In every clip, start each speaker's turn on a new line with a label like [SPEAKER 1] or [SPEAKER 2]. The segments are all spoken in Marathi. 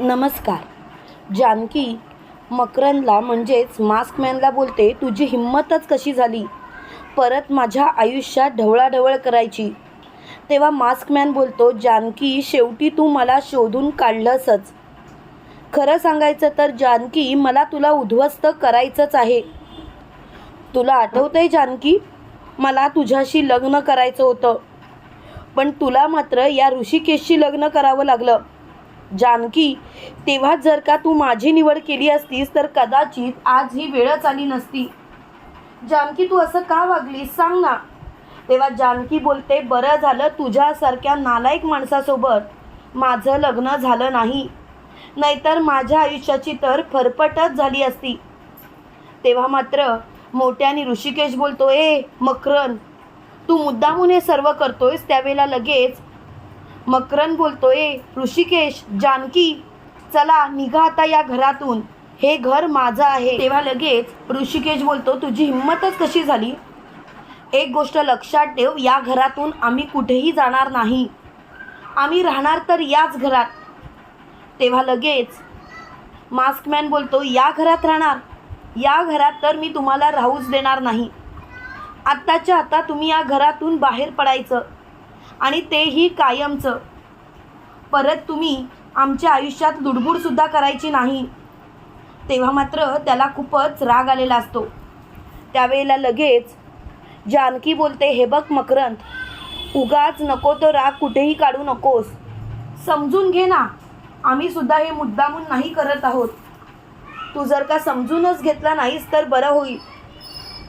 [SPEAKER 1] नमस्कार. जानकी मकरनला म्हणजेच मास्कमॅनला बोलते तुझी हिंमतच कशी झाली? परत माझ्या आयुष्यात ढवळाढवळ करायची. तेव्हा मास्कमॅन बोलतो जानकी शेवटी तू मला शोधून काढलंसच. खरं सांगायचं तर जानकी मला तुला उद्ध्वस्त करायचंच आहे. तुला आठवतंय जानकी? मला तुझ्याशी लग्न करायचं होतं. पण तुला मात्र या ऋषिकेशशी लग्न करावं लागलं. जानकी तेव्हा जर का तू माझी निवड केली असतीस तर कदाचित आज ही वेळच आली नसती. जानकी तू असं का वागलीस? सांग ना. तेव्हा जानकी बोलते बरं झालं तुझ्यासारख्या नालायक माणसासोबत माझं लग्न झालं नाही. नाहीतर माझ्या आयुष्याची तर फरफटच झाली असती. तेव्हा मात्र मोठ्याने ऋषिकेश बोलतो ए मकरन तू मुद्दामून हे सर्व करतोयस त्यावेळेला लगेच मकरन बोलतोय ऋषिकेश जानकी चला निघा आता या घरातून. हे घर माझं आहे. तेव्हा लगेच ऋषिकेश बोलतो तुझी हिंमतच कशी झाली? एक गोष्ट लक्षात ठेव या घरातून आम्ही कुठेही जाणार नाही. आम्ही राहणार तर याच घरात. तेव्हा लगेच मास्कमॅन बोलतो या घरात राहणार. या घरात तर मी तुम्हाला राहूच देणार नाही. आत्ताच्या आता तुम्ही या घरातून बाहेर पडायचं. आणि तेही कायमचं. परत तुम्ही आमच्या आयुष्यात लुडबुडसुद्धा करायची नाही. तेव्हा मात्र त्याला खूपच राग आलेला असतो. त्यावेळेला लगेच जानकी बोलते हे बघ मकरंद उगाच नको तो राग कुठेही काढू नकोस. समजून घे ना आम्ही सुद्धा हे मुद्दामून नाही करत आहोत. तू जर का समजूनच घेतला नाहीस तर बरं होईल.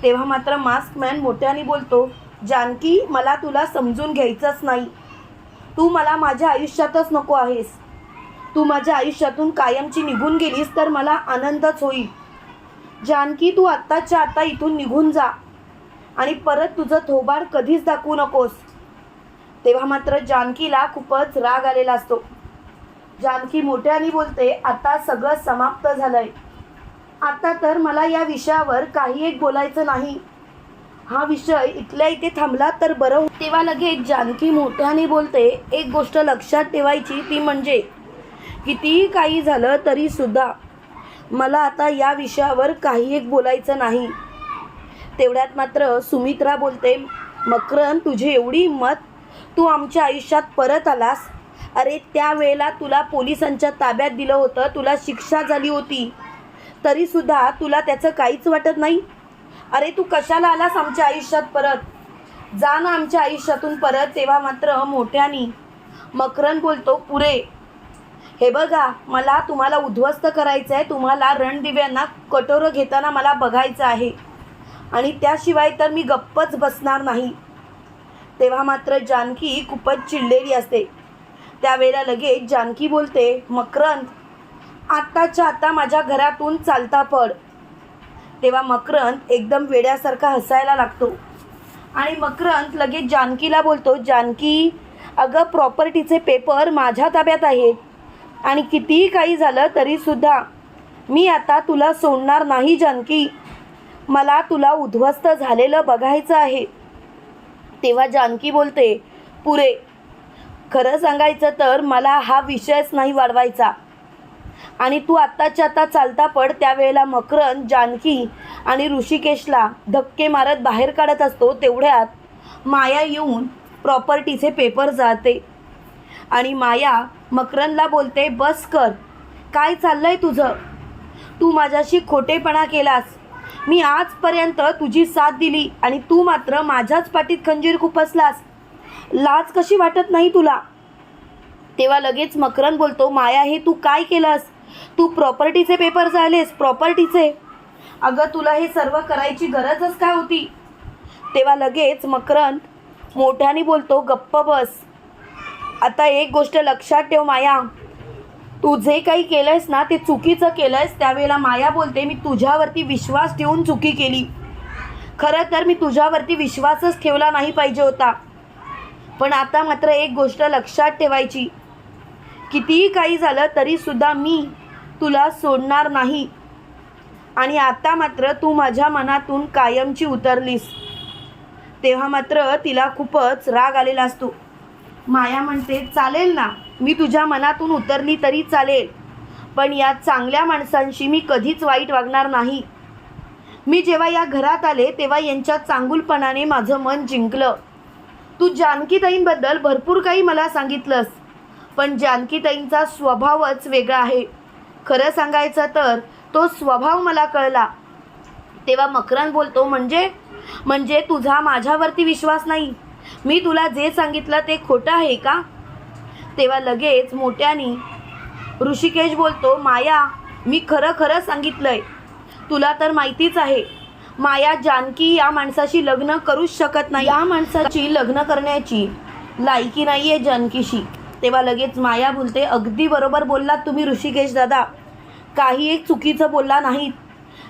[SPEAKER 1] तेव्हा मात्र मास्क मॅन मोठ्याने बोलतो जानकी मला तुला समजून घ्यायचंच नाही. तू मला माझ्या आयुष्यातच नको आहेस. तू माझ्या आयुष्यातून कायमची निघून गेलीस तर मला आनंदच होईल. जानकी तू आत्ताच्या आत्ता इथून निघून जा. आणि परत तुझं थोबाड कधीच दाखवू नकोस. तेव्हा मात्र जानकीला खूपच राग आलेला असतो. जानकी मोठ्याने बोलते आता सगळं समाप्त झालंय. आता तर मला या विषयावर काही एक बोलायचं नाही. हा विषय इथल्या इथे थांबला तर बरं. तेव्हा लगेच जानकी मोठ्याने बोलते एक गोष्ट लक्षात ठेवायची ती म्हणजे कितीही काही झालं तरी सुद्धा मला आता या विषयावर काही एक बोलायचं नाही. तेवढ्यात मात्र सुमित्रा बोलते मकरन तुझी एवढी मत तू आमच्या आयुष्यात परत आलास. अरे त्यावेळेला तुला पोलिसांच्या ताब्यात दिलं होतं तुला शिक्षा झाली होती. तरीसुद्धा तुला त्याचं काहीच वाटत नाही. अरे तू कशाला आलास आमच्या आयुष्यात परत? जा ना आमच्या आयुष्यातून परत तेव्हा मात्र मोठ्यानी मकरन बोलतो पुरे हे बघा मला तुम्हाला उद्ध्वस्त करायचं आहे तुम्हाला रणदिव्यांना कटोरं घेताना मला बघायचं आहे. आणि त्याशिवाय तर मी गप्पच बसणार नाही. तेव्हा मात्र जानकी खूपच चिडलेली असते. त्यावेळेला लगेच जानकी बोलते मकरंद आत्ताच्या आता माझ्या घरातून चालता पड तेव्हा मकरंद एकदम वेड्यासारखा हसायला लागतो. आणि मकरंद लगेच जानकीला बोलतो जानकी अगं प्रॉपर्टीचे पेपर माझ्या ताब्यात आहे आणि कितीही काही झालं तरीसुद्धा मी आता तुला सोडणार नाही जानकी. मला तुला उद्ध्वस्त झालेलं बघायचं आहे. तेव्हा जानकी बोलते पुरे खरं सांगायचं तर मला हा विषयच नाही वाढवायचा. आणि तू आत्ताच्या आता चालता पड त्यावेळेला मकरन जानकी आणि ऋषिकेशला धक्के मारत बाहेर काढत असतो तेवढ्यात माया येऊन प्रॉपर्टीचे पेपर जाते. आणि माया मकरनला बोलते बस कर. काय चाललं आहे तुझं? तू माझ्याशी खोटेपणा केलास. मी आजपर्यंत तुझी साथ दिली आणि तू मात्र माझ्याच पाठीत खंजीर खुपसलास. लाज कशी वाटत नाही तुला? तेव्हा लगेच मकरन बोलतो माया हे तू काय केलंस? तू प्रॉपर्टीचे पेपर झालेस प्रॉपर्टीचे. अगं तुला हे सर्व करायची गरजच काय होती? तेव्हा लगेच मकरन मोठ्याने बोलतो गप्प बस. आता एक गोष्ट लक्षात ठेव माया. तू जे काही केलंयस ना ते चुकीचं केलंयस. त्यावेळेला माया बोलते मी तुझ्यावरती विश्वास ठेवून चुकी केली. खरं तर मी तुझ्यावरती विश्वासच ठेवला नाही पाहिजे होता. पण आता मात्र एक गोष्ट लक्षात ठेवायची. कितीही काही झालं तरीसुद्धा मी तुला सोडणार नाही. आणि आता मात्र तू माझ्या मनातून कायमची उतरलीस. तेव्हा मात्र तिला खूपच राग आलेला असतो. माया म्हणते चालेल ना मी तुझ्या मनातून उतरली तरी चालेल पण या चांगल्या माणसांशी मी कधीच वाईट वागणार नाही. मी जेव्हा या घरात आले तेव्हा यांच्या चांगुलपणाने माझं मन जिंकलं. तू जानकीताईंबद्दल भरपूर काही मला सांगितलंस. पण जानकीताईंचा स्वभावच वेगळा आहे. खरं सांगायचं तर तो स्वभाव मला कळला. तेव्हा मकरन बोलतो म्हणजे? म्हणजे तुझा माझ्यावरती विश्वास नाही? मी तुला जे सांगितलं ते खोटं आहे का? तेव्हा लगेच मोठ्यानी ऋषिकेश बोलतो माया मी खरं खरं सांगितलंय. तुला तर माहितीच आहे. माया जानकी या माणसाशी लग्न करूच शकत नाही. या माणसाची लग्न करण्याची लायकी नाही आहे जानकीशी. तेव्हा लगेच माया बोलते अगदी बरोबर बोललात तुम्ही ऋषिकेश दादा. काही एक चुकीचं बोलला नाहीत.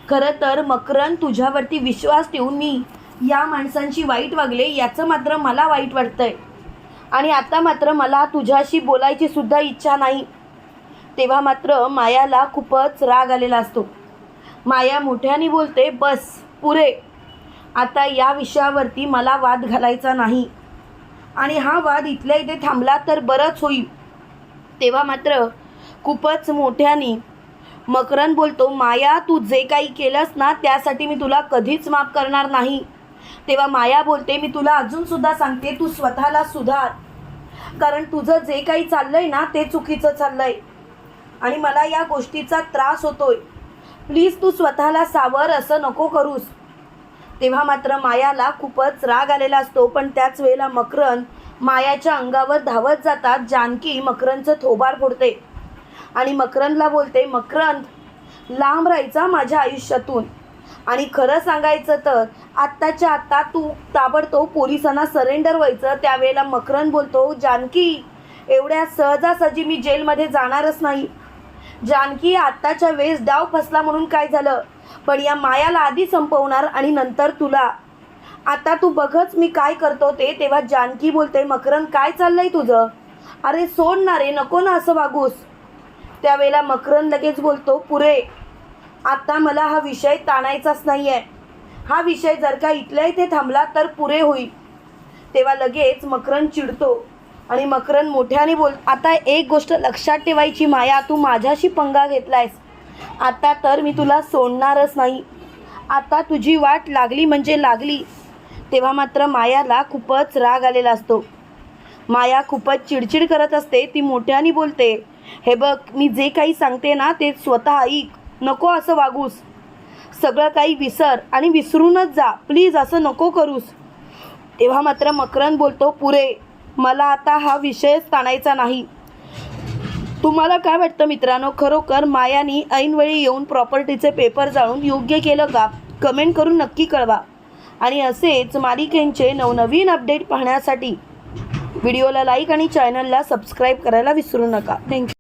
[SPEAKER 1] खरं तर मकरन तुझ्यावरती विश्वास ठेवून मी या माणसांशी वाईट वागले याचं मात्र मला वाईट वाटतंय. आणि आता मात्र मला तुझ्याशी बोलायची सुद्धा इच्छा नाही. तेव्हा मात्र मायाला खूपच राग आलेला असतो. माया मोठ्याने बोलते बस पुरे. आता या विषयावरती मला वाद घालायचा नाही. आणि हा वाद इथल्या इथे थांबला तर बरंच होईल. तेव्हा मात्र खूपच मोठ्याने मकरन बोलतो माया तू जे काही केलंस ना त्यासाठी मी तुला कधीच माफ करणार नाही. तेव्हा माया बोलते मी तुला अजूनसुद्धा सांगते तू स्वतःला सुधार. कारण तुझं जे काही चाललंय ना ते चुकीचं चाललंय. आणि मला या गोष्टीचा त्रास होतोय. प्लीज तू स्वतःला सावर असं नको करूस. तेव्हा मात्र मायाला खूपच राग आलेला असतो. पण त्याच वेळेला मकरन मायाच्या अंगावर धावत जातात. जानकी मकरनचं थोबार फोडते आणि मकरनला बोलते मकरन लांब राहायचा माझ्या आयुष्यातून. आणि खरं सांगायचं तर आत्ताच्या आत्ता तू ताबडतोब पोलिसांना सरेंडर व्हायचं. त्यावेळेला मकरन बोलतो जानकी एवढ्या सहजासहजी मी जेलमध्ये जाणारच नाही. जानकी आत्ताच्या वेळेस डाव फसला म्हणून काय झालं? पण या मायाला आधी संपवणार आणि नंतर तुला. आता तू बघच मी काय करतो ते तेव्हा जानकी बोलते मकरन काय चाललंय तुझं? अरे सोड ना रे नको ना असं वागूस. त्यावेळेला मकरन लगेच बोलतो पुरे आता मला हा विषय ताणायचाच नाही आहे हा विषय जर का इथल्या इथे थांबला तर पुरे होईल. तेव्हा लगेच मकरन चिडतो आणि मकरन मोठ्याने बोल आता एक गोष्ट लक्षात ठेवायची माया तू माझ्याशी पंगा घेतलायस. आता तर मी तुला सोडणारच नाही. आता तुझी वाट लागली म्हणजे लागली. तेव्हा मात्र मायाला खूपच राग आलेला असतो. माया खूपच चिडचिड करत असते ती मोठ्याने बोलते हे बघ मी जे काही सांगते ना ते स्वतः ऐक. नको असं वागूस. सगळं काही विसर आणि विसरूनच जा. प्लीज असं नको करूस. तेव्हा मात्र मकरन बोलतो पुरे मला आता हा विषयच ताणायचा नाही. तुम्हाला काय वाटतं मित्रांनो? खरोखर मायानी ऐनवेळी येऊन प्रॉपर्टीचे पेपर जाळून योग्य केलं का? कमेंट करून नक्की कळवा. आणि असेच मालिकेंचे नवनवीन अपडेट पाहण्यासाठी व्हिडिओला लाईक आणि चॅनलला सबस्क्राईब करायला विसरू नका. थँक्यू